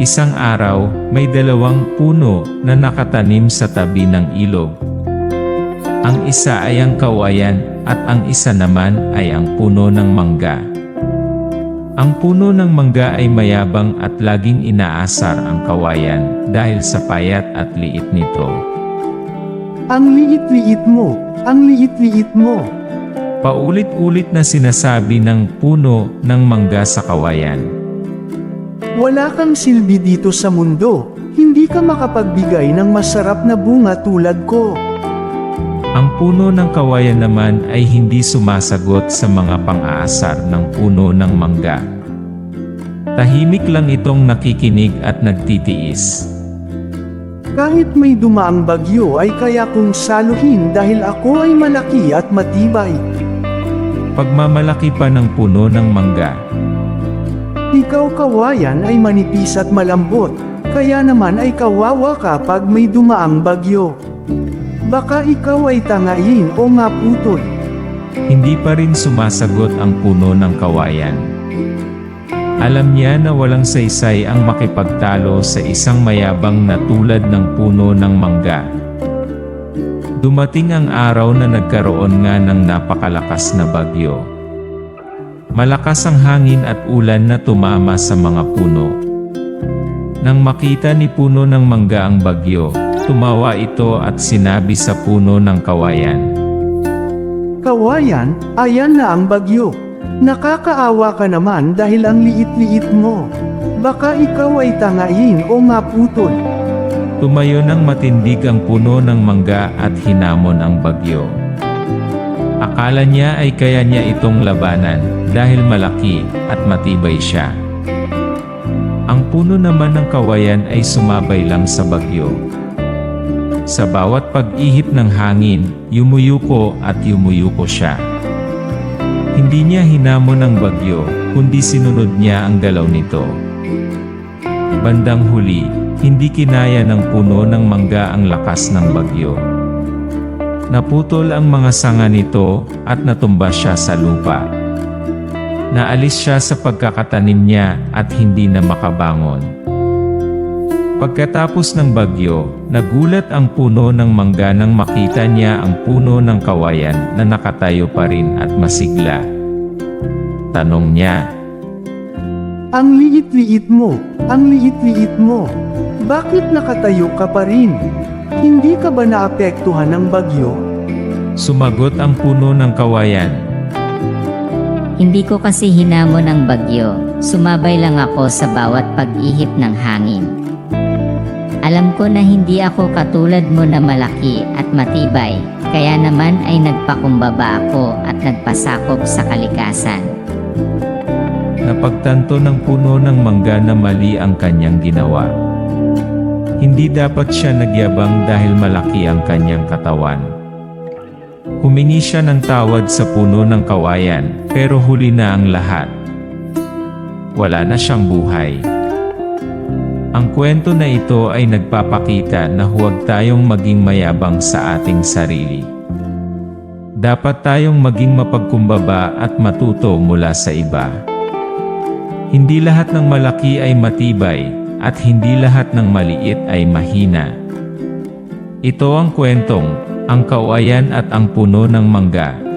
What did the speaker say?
Isang araw, may dalawang puno na nakatanim sa tabi ng ilog. Ang isa ay ang kawayan at ang isa naman ay ang puno ng mangga. Ang puno ng mangga ay mayabang at laging inaasar ang kawayan dahil sa payat at liit nito. Ang liit-liit mo, ang liit-liit mo. Paulit-ulit na sinasabi ng puno ng mangga sa kawayan. Wala kang silbi dito sa mundo. Hindi ka makapagbigay ng masarap na bunga tulad ko. Ang puno ng kawayan naman ay hindi sumasagot sa mga pang-aasar ng puno ng mangga. Tahimik lang itong nakikinig at nagtitiis. Kahit may dumaang bagyo ay kaya kong saluhin dahil ako ay malaki at matibay. Pagmamalaki pa ng puno ng mangga, Ikaw kawayan ay manipis at malambot, kaya naman ay kawawa ka pag may dumaang bagyo. Baka ikaw ay tangain o maputol. hindi pa rin sumasagot ang puno ng kawayan. Alam niya na walang saysay ang makipagtalo sa isang mayabang na tulad ng puno ng mangga. Dumating ang araw na nagkaroon nga ng napakalakas na bagyo. Malakas ang hangin at ulan na tumama sa mga puno. Nang makita ni puno ng mangga ang bagyo, tumawa ito at sinabi sa puno ng kawayan. Kawayan, ayan na ang bagyo. Nakakaawa ka naman dahil ang liit-liit mo. Baka ikaw ay tangain o maputol. Tumayo ng matindig ang puno ng mangga at hinamon ang bagyo. Akala niya ay kaya niya itong labanan dahil malaki at matibay siya. Ang puno naman ng kawayan ay sumabay lang sa bagyo. Sa bawat pag-ihip ng hangin, yumuyuko at yumuyuko siya. Hindi niya hinamon ang bagyo, kundi sinunod niya ang galaw nito. Bandang huli, hindi kinaya ng puno ng mangga ang lakas ng bagyo. Naputol ang mga sanga nito at natumba siya sa lupa. Naalis siya sa pagkakatanim niya at hindi na makabangon. Pagkatapos ng bagyo, nagulat ang puno ng mangga nang makita niya ang puno ng kawayan na nakatayo pa rin at masigla. Tanong niya, Ang liit-liit mo, ang liit-liit mo. Bakit nakatayo ka pa rin? Hindi ka ba naapektuhan ng bagyo? sumagot ang puno ng kawayan. Hindi ko kasi hinamon ang bagyo. Sumabay lang ako sa bawat pag-ihip ng hangin. Alam ko na hindi ako katulad mo na malaki at matibay, kaya naman ay nagpakumbaba ako at nagpasakop sa kalikasan. Napagtanto ng puno ng mangga na mali ang kanyang ginawa. Hindi dapat siya nagyabang dahil malaki ang kanyang katawan. Humingi siya ng tawad sa puno ng kawayan, pero huli na ang lahat. Wala na siyang buhay. Ang kwento na ito ay nagpapakita na huwag tayong maging mayabang sa ating sarili. Dapat tayong maging mapagkumbaba at matuto mula sa iba. Hindi lahat ng malaki ay matibay, at hindi lahat ng maliit ay mahina. Ito ang kwentong, ang kawayan at ang puno ng mangga,